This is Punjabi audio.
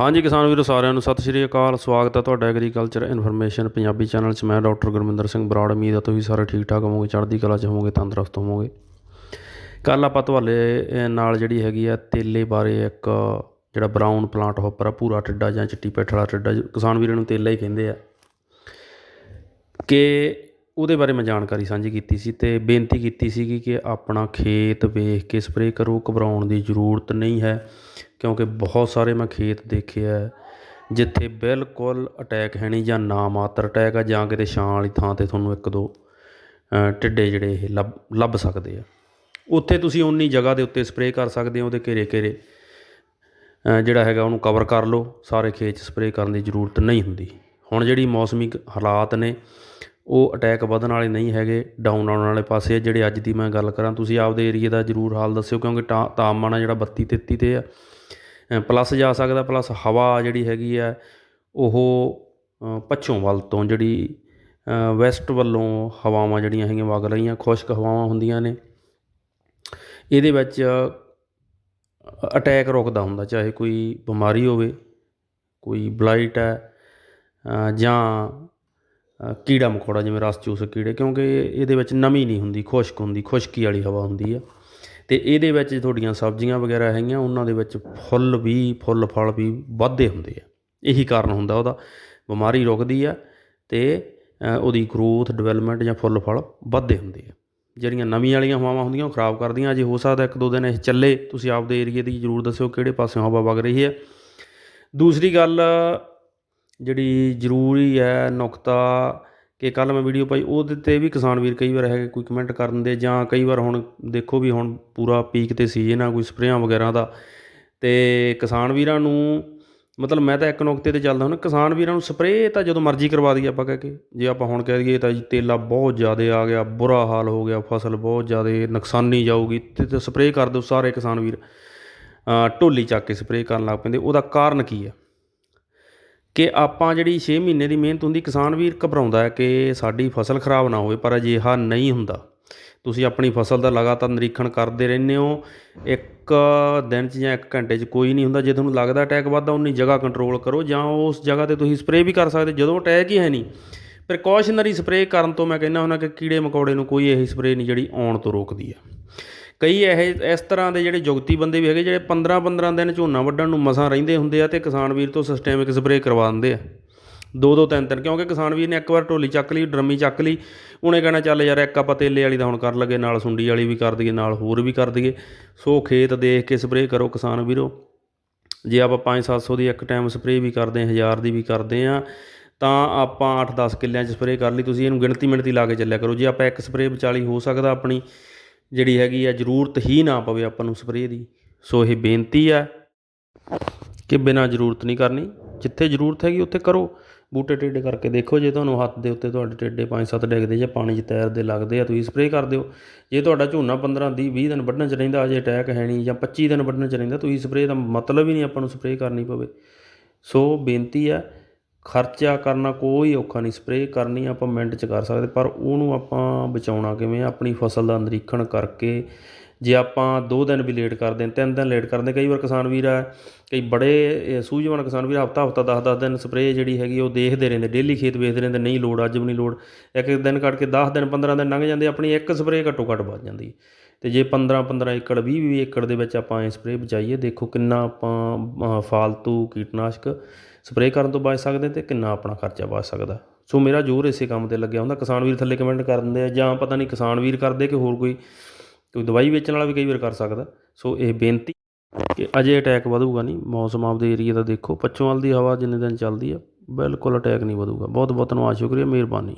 ਹਾਂਜੀ ਕਿਸਾਨ ਵੀਰੋ, ਸਾਰਿਆਂ ਨੂੰ ਸਤਿ ਸ਼੍ਰੀ ਅਕਾਲ। ਸਵਾਗਤ ਹੈ ਤੁਹਾਡਾ ਐਗਰੀਕਲਚਰ ਇਨਫੋਰਮੇਸ਼ਨ ਪੰਜਾਬੀ ਚੈਨਲ 'ਚ। ਮੈਂ ਡਾਕਟਰ ਗੁਰਮਿੰਦਰ ਸਿੰਘ ਬਰਾੜ। ਉਮੀਦ ਹੈ ਤੁਸੀਂ ਸਾਰੇ ਠੀਕ ਠਾਕ ਹੋਵੋਗੇ, ਚੜ੍ਹਦੀ ਕਲਾ 'ਚ ਹੋਵੋਗੇ, ਤੰਦਰੁਸਤ ਹੋਵੋਗੇ। ਕੱਲ ਆਪਾਂ ਤੁਹਾਡੇ ਨਾਲ ਜਿਹੜੀ ਹੈਗੀ ਆ ਤੇਲੇ ਬਾਰੇ ਇੱਕ ਜਿਹੜਾ ਬਰਾਊਨ ਪਲਾਂਟ ਹੋਪਰ ਆ ਪੂਰਾ ਟਿੱਡਾ ਜਾਂ ਚਿੱਟੀ ਪੈਠ ਵਾਲਾ ਟਿੱਡਾ ਕਿਸਾਨ ਵੀਰਾਂ ਨੂੰ ਤੇਲਾ ਹੀ ਕਹਿੰਦੇ ਆ। ਕਿ ਉਹਦੇ ਬਾਰੇ ਮੈਂ ਜਾਣਕਾਰੀ ਸਾਂਝੀ ਕੀਤੀ ਸੀ ਤੇ ਬੇਨਤੀ ਕੀਤੀ ਸੀਗੀ ਕਿ ਆਪਣਾ ਖੇਤ ਵੇਖ ਕੇ ਸਪਰੇਅ ਕਰੋ, ਘਬਰਾਉਣ ਦੀ ਜ਼ਰੂਰਤ ਨਹੀਂ ਹੈ। ਕਿਉਂਕਿ ਬਹੁਤ ਸਾਰੇ ਮੈਂ ਖੇਤ ਦੇਖੇ ਹੈ ਜਿੱਥੇ ਬਿਲਕੁਲ ਅਟੈਕ ਹੈ ਨਹੀਂ ਜਾਂ ਨਾ ਮਾਤਰ ਅਟੈਕ ਆ, ਜਾਂ ਕਿਤੇ ਛਾਂ ਵਾਲੀ ਥਾਂ ਤੇ ਤੁਹਾਨੂੰ ਇੱਕ ਦੋ ਟਿੱਡੇ ਜਿਹੜੇ ਇਹ ਲੱਭ ਲੱਭ ਸਕਦੇ ਆ। ਉੱਥੇ ਤੁਸੀਂ ਉਨੀ ਜਗ੍ਹਾ ਦੇ ਉੱਤੇ ਸਪਰੇਅ ਕਰ ਸਕਦੇ ਹੋ ਉਹਦੇ ਘੇਰੇ ਘੇਰੇ ਜਿਹੜਾ ਹੈਗਾ ਉਹਨੂੰ ਕਵਰ ਕਰ ਲਓ, ਸਾਰੇ ਖੇਤ 'ਚ ਸਪਰੇਅ ਕਰਨ ਦੀ ਜ਼ਰੂਰਤ ਨਹੀਂ ਹੁੰਦੀ। ਹੁਣ ਜਿਹੜੀ ਮੌਸਮੀ ਹਾਲਾਤ ਨੇ, ਉਹ ਅਟੈਕ ਵਧਣ ਵਾਲੇ ਨਹੀਂ ਹੈਗੇ ਡਾਊਨ ਆਉਣ ਵਾਲੇ ਪਾਸੇ ਆ, ਜਿਹੜੇ ਅੱਜ ਦੀ ਮੈਂ ਗੱਲ ਕਰਾਂ, ਤੁਸੀਂ ਆਪਦੇ ਏਰੀਏ ਦਾ ਜ਼ਰੂਰ ਹਾਲ ਦੱਸਿਓ, ਕਿਉਂਕਿ ਟਾ- ਤਾਪਮਾਨ ਆ ਜਿਹੜਾ 32 33 ਤੇ ਆ ਪਲੱਸ ਜਾ ਸਕਦਾ ਪਲੱਸ ਹਵਾ ਜਿਹੜੀ ਹੈਗੀ ਆ, ਉਹ ਪੱਛੋਂ ਵੱਲ ਤੋਂ ਜਿਹੜੀ ਵੈਸਟ ਵੱਲੋਂ ਹਵਾਵਾਂ ਜਿਹੜੀਆਂ ਹੈਗੀਆਂ ਵਗ ਰਹੀਆਂ, ਖੁਸ਼ਕ ਹਵਾਵਾਂ ਹੁੰਦੀਆਂ ਨੇ, ਇਹਦੇ ਵਿੱਚ ਅਟੈਕ ਰੋਕਦਾ ਹੁੰਦਾ, ਚਾਹੇ ਕੋਈ ਬਿਮਾਰੀ ਹੋਵੇ, ਕੋਈ ਬਲਾਈਟ ਹੈ ਜਾਂ ਕੀੜਾ ਮਕੌੜਾ ਜਿਵੇਂ ਰਸ ਚੂਸ ਕੀੜੇ, ਕਿਉਂਕਿ ਇਹਦੇ ਵਿੱਚ ਨਮੀ ਨਹੀਂ ਹੁੰਦੀ, ਖੁਸ਼ਕ ਹੁੰਦੀ, ਖੁਸ਼ਕੀ ਵਾਲੀ ਹਵਾ ਹੁੰਦੀ ਆ। ਅਤੇ ਇਹਦੇ ਵਿੱਚ ਤੁਹਾਡੀਆਂ ਸਬਜ਼ੀਆਂ ਵਗੈਰਾ ਹੈਗੀਆਂ, ਉਹਨਾਂ ਦੇ ਵਿੱਚ ਫੁੱਲ ਵੀ, ਫੁੱਲ ਫਲ ਵੀ ਵੱਧਦੇ ਹੁੰਦੇ ਆ। ਇਹੀ ਕਾਰਨ ਹੁੰਦਾ ਉਹਦਾ। ਬਿਮਾਰੀ ਰੁਕਦੀ ਆ ਅਤੇ ਉਹਦੀ ਗਰੋਥ ਡਿਵੈਲਪਮੈਂਟ ਜਾਂ ਫੁੱਲ ਫਲ ਵੱਧਦੇ ਹੁੰਦੇ ਆ। ਜਿਹੜੀਆਂ ਨਵੀਆਂ ਵਾਲੀਆਂ ਹਵਾਵਾਂ ਹੁੰਦੀਆਂ, ਉਹ ਖਰਾਬ ਕਰਦੀਆਂ। ਅਜੇ ਹੋ ਸਕਦਾ ਇੱਕ ਦੋ ਦਿਨ ਇਹ ਚੱਲੇ। ਤੁਸੀਂ ਆਪਦੇ ਏਰੀਏ ਦੀ ਜ਼ਰੂਰ ਦੱਸਿਓ ਕਿਹੜੇ ਪਾਸਿਓਂ ਹਵਾ ਵਗ ਰਹੀ ਹੈ। ਦੂਸਰੀ ਗੱਲ, ਜਿਹੜੀ ਜ਼ਰੂਰੀ ਹੈ, ਨੁਕਤਾ ਕਿ ਕੱਲ ਮੈਂ ਵੀਡੀਓ ਪਾਈ, ਉਹਦੇ ਤੇ ਵੀ ਕਿਸਾਨ ਵੀਰ ਕਈ ਵਾਰ ਹੈਗੇ ਕੋਈ ਕਮੈਂਟ ਕਰਨ ਦੇ, ਜਾਂ ਕਈ ਵਾਰ ਹੁਣ ਦੇਖੋ ਵੀ ਹੁਣ ਪੂਰਾ ਪੀਕ ਤੇ ਸੀਜ਼ਨ ਆ ਕੋਈ ਸਪਰੇਆਂ ਵਗੈਰਾ ਦਾ। ਤੇ ਕਿਸਾਨ ਵੀਰਾਂ ਨੂੰ ਮਤਲਬ ਮੈਂ ਤਾਂ ਇੱਕ ਨੁਕਤੇ ਤੇ ਚੱਲਦਾ ਹੁਣ ਕਿਸਾਨ ਵੀਰਾਂ ਨੂੰ ਸਪਰੇਅ ਤਾਂ ਜਦੋਂ ਮਰਜ਼ੀ ਕਰਵਾ ਦਈਏ ਆਪਾਂ ਕਹਿ ਕੇ। ਜੇ ਆਪਾਂ ਹੁਣ ਕਹਿ ਦਈਏ ਤਾਂ ਜੀ ਤੇਲਾ ਬਹੁਤ ਜ਼ਿਆਦਾ ਆ ਗਿਆ, ਬੁਰਾ ਹਾਲ ਹੋ ਗਿਆ, ਫਸਲ ਬਹੁਤ ਜ਼ਿਆਦਾ ਨੁਕਸਾਨੀ ਜਾਊਗੀ, ਤੇ ਸਪਰੇਅ ਕਰ ਦਿਓ ਸਾਰੇ ਕਿਸਾਨ ਵੀਰ। ਢੋਲੀ ਚੱਕ ਕੇ ਸਪਰੇਅ ਕਰਨ ਲੱਗ ਪੈਂਦੇ, ਉਹਦਾ ਕਾਰਨ ਕੀ ਹੈ? ਕਿ ਆਪਾਂ ਜਿਹੜੀ ਛੇ ਮਹੀਨੇ ਦੀ ਮਿਹਨਤ ਹੁੰਦੀ, ਕਿਸਾਨ ਵੀਰ ਘਬਰਾਉਂਦਾ ਹੈ ਕਿ ਸਾਡੀ ਫਸਲ ਖਰਾਬ ਨਾ ਹੋਵੇ, ਪਰ ਅਜਿਹਾ ਨਹੀਂ ਹੁੰਦਾ। ਤੁਸੀਂ ਆਪਣੀ ਫਸਲ ਦਾ ਲਗਾਤਾਰ ਨਿਰੀਖਣ ਕਰਦੇ ਰਹਿੰਦੇ ਹੋ। ਇੱਕ ਦਿਨ 'ਚ ਜਾਂ ਇੱਕ ਘੰਟੇ 'ਚ ਕੋਈ ਨਹੀਂ ਹੁੰਦਾ। ਜੇ ਤੁਹਾਨੂੰ ਲੱਗਦਾ ਅਟੈਕ ਵੱਧਦਾ, ਉਨੀ ਜਗ੍ਹਾ ਕੰਟਰੋਲ ਕਰੋ ਜਾਂ ਉਸ ਜਗ੍ਹਾ ਤੇ ਤੁਸੀਂ ਸਪਰੇਅ ਵੀ ਕਰ ਸਕਦੇ। ਜਦੋਂ ਅਟੈਕ ਹੀ ਹੈ ਨਹੀਂ ਪ੍ਰੀਕਾਸ਼ਨਰੀ ਸਪਰੇਅ ਕਰਨ ਤੋਂ ਮੈਂ ਕਹਿੰਦਾ ਹੁੰਦਾ ਕਿ ਕੀੜੇ ਮਕੌੜੇ ਨੂੰ ਕੋਈ ਇਹ ਸਪਰੇਅ ਨਹੀਂ ਜਿਹੜੀ ਆਉਣ ਤੋਂ ਰੋਕਦੀ ਆ ਕਈ ਇਹ ਇਸ ਤਰ੍ਹਾਂ ਦੇ ਜਿਹੜੇ ਜੁਗਤੀ ਬੰਦੇ ਵੀ ਹੈਗੇ, ਜਿਹੜੇ 15 15 ਦਿਨ ਝੋਨਾ ਵੱਢਣ ਨੂੰ ਮਸਾਂ ਰਹਿੰਦੇ ਹੁੰਦੇ ਆ ਤੇ ਕਿਸਾਨ ਵੀਰ ਤੋਂ ਸਿਸਟੈਮਿਕ ਸਪਰੇਅ ਕਰਵਾ ਦਿੰਦੇ ਆ। ਦੋ ਦੋ ਤਿੰਨ ਤਿੰਨ ਕਿਉਂਕਿ ਕਿਸਾਨ ਵੀਰ ਨੇ ਇੱਕ ਵਾਰ ਢੋਲੀ ਚੱਕ ਲਈ, ਡਰਮੀ ਚੱਕ ਲਈ, ਉਹਨੇ ਕਹਿਣਾ ਚੱਲ ਯਾਰ ਇੱਕ ਆਪਾਂ ਤੇਲੇ ਵਾਲੀ ਦਾ ਹੁਣ ਕਰ ਲਗੇ ਨਾਲ ਸੁੰਡੀ ਵਾਲੀ ਵੀ ਕਰ ਦਈਏ, ਨਾਲ ਹੋਰ ਵੀ ਕਰ ਦਈਏ। ਸੋ ਖੇਤ ਦੇਖ ਕੇ ਸਪਰੇਅ ਕਰੋ ਕਿਸਾਨ ਵੀਰੋ। ਜੇ ਆਪਾਂ 5-700 ਦੀ ਇੱਕ ਟਾਈਮ ਸਪਰੇਅ ਵੀ ਕਰਦੇ ਹਾਂ 1000 ਦੀ ਵੀ ਕਰਦੇ ਆ, ਤਾਂ ਆਪਾਂ 8-10 ਕਿੱਲਿਆਂ 'ਚ ਸਪਰੇਅ ਕਰ ਲਈ। ਤੁਸੀਂ ਇਹਨੂੰ ਗਿਣਤੀ ਮਿਣਤੀ ਲਾ ਕੇ ਚੱਲਿਆ ਕਰੋ। ਜੇ ਆਪਾਂ ਇੱਕ ਸਪਰੇਅ ਵਿਚਾਲੀ ਹੋ ਸਕਦਾ ਆਪਣੀ ਜਿਹੜੀ ਹੈਗੀ ਆ, ਜ਼ਰੂਰਤ ਹੀ ਨਾ ਪਵੇ ਆਪਾਂ ਨੂੰ ਸਪਰੇਅ ਦੀ। ਸੋ ਇਹ ਬੇਨਤੀ ਆ ਕਿ ਬਿਨਾਂ ਜ਼ਰੂਰਤ ਨਹੀਂ ਕਰਨੀ। ਜਿੱਥੇ ਜ਼ਰੂਰਤ ਹੈਗੀ ਉੱਥੇ ਕਰੋ। ਬੂਟੇ ਟੇਡੇ ਕਰਕੇ ਦੇਖੋ, ਜੇ ਤੁਹਾਨੂੰ ਹੱਥ ਦੇ ਉੱਤੇ ਤੁਹਾਡੇ ਟੇਡੇ 5-7 ਡਿੱਗਦੇ ਜਾਂ ਪਾਣੀ 'ਚ ਤੈਰਦੇ ਲੱਗਦੇ ਆ, ਤੁਸੀਂ ਸਪਰੇਅ ਕਰ ਦਿਓ। ਜੇ ਤੁਹਾਡਾ ਝੋਨਾ 15 ਦੀ 20 ਦਿਨ ਵੱਢਣ 'ਚ ਰਹਿੰਦਾ, ਅਜੇ ਅਟੈਕ ਹੈ ਨਹੀਂ ਜਾਂ 25 ਦਿਨ ਵੱਢਣ 'ਚ ਰਹਿੰਦਾ, ਤੁਸੀਂ ਸਪਰੇਅ ਦਾ ਮਤਲਬ ਹੀ ਨਹੀਂ ਆਪਾਂ ਨੂੰ ਸਪਰੇਅ ਕਰਨੀ ਪਵੇ। ਸੋ ਬੇਨਤੀ ਆ ਖਰਚਾ ਕਰਨਾ ਕੋਈ ਔਖਾ ਨਹੀਂ ਸਪਰੇਅ ਕਰਨੀ ਆਪਾਂ ਮਿੰਟ 'ਚ ਕਰ ਸਕਦੇ, ਪਰ ਉਹਨੂੰ ਆਪਾਂ ਬਚਾਉਣਾ ਕਿਵੇਂ ਆਪਣੀ ਫਸਲ ਦਾ ਨਿਰੀਖਣ ਕਰਕੇ। ਜੇ ਆਪਾਂ 2 ਦਿਨ ਵੀ ਲੇਟ ਕਰਦੇ ਹਾਂ 3 ਦਿਨ ਲੇਟ ਕਰਦੇ ਕਈ ਵਾਰ ਕਿਸਾਨ ਵੀਰ ਆ, ਕਈ ਬੜੇ ਸੂਝਵਾਨ ਕਿਸਾਨ ਵੀਰ ਹਫਤਾ ਹਫਤਾ 10 10 ਦਿਨ ਸਪਰੇਅ ਜਿਹੜੀ ਹੈਗੀ ਉਹ ਦੇਖਦੇ ਰਹਿੰਦੇ ਡੇਲੀ ਖੇਤ ਵੇਖਦੇ ਰਹਿੰਦੇ, ਨਹੀਂ ਲੋੜ, ਅੱਜ ਵੀ ਨਹੀਂ ਲੋੜ। ਇੱਕ ਇੱਕ ਦਿਨ ਕੱਢ ਕੇ 10 ਦਿਨ 15 ਦਿਨ ਲੰਘ ਜਾਂਦੇ, ਆਪਣੀ ਇੱਕ ਸਪਰੇਅ ਘੱਟੋ ਘੱਟ ਵੱਜ ਜਾਂਦੀ। ਅਤੇ ਜੇ 15 15 ਏਕੜ, ਵੀਹ ਵੀਹ ਏਕੜ ਦੇ ਵਿੱਚ ਆਪਾਂ ਇਹ ਸਪਰੇਅ ਬਚਾਈਏ, ਦੇਖੋ ਕਿੰਨਾ ਆਪਾਂ ਫਾਲਤੂ ਕੀਟਨਾਸ਼ਕ ਸਪਰੇਅ ਕਰਨ ਤੋਂ ਬਚ ਸਕਦੇ ਅਤੇ ਕਿੰਨਾ ਆਪਣਾ ਖਰਚਾ ਬਚ ਸਕਦਾ। ਸੋ ਮੇਰਾ ਜ਼ੋਰ ਇਸੇ ਕੰਮ ਤੇ ਲੱਗਿਆ ਹੁੰਦਾ। ਕਿਸਾਨ ਵੀਰ ਥੱਲੇ ਕਮੈਂਟ ਕਰ ਦਿੰਦੇ ਆ, ਜਾਂ ਪਤਾ ਨਹੀਂ ਕਿਸਾਨ ਵੀਰ ਕਰਦੇ ਕਿ ਹੋਰ ਕੋਈ ਕੋਈ ਦਵਾਈ ਵੇਚਣ ਵਾਲਾ ਵੀ ਕਈ ਵਾਰ ਕਰ ਸਕਦਾ। ਸੋ ਇਹ ਬੇਨਤੀ ਕਿ ਅਜੇ ਅਟੈਕ ਵਧੂਗਾ ਨਹੀਂ ਮੌਸਮ ਆਪਦੇ ਏਰੀਆ ਦਾ ਦੇਖੋ। ਪੱਛੋਂ ਵੱਲ ਦੀ ਹਵਾ ਜਿੰਨੇ ਦਿਨ ਚੱਲਦੀ ਆ, ਬਿਲਕੁਲ ਅਟੈਕ ਨਹੀਂ ਵਧੂਗਾ। ਬਹੁਤ ਬਹੁਤ ਧੰਨਵਾਦ, ਸ਼ੁਕਰੀਆ, ਮਿਹਰਬਾਨੀ।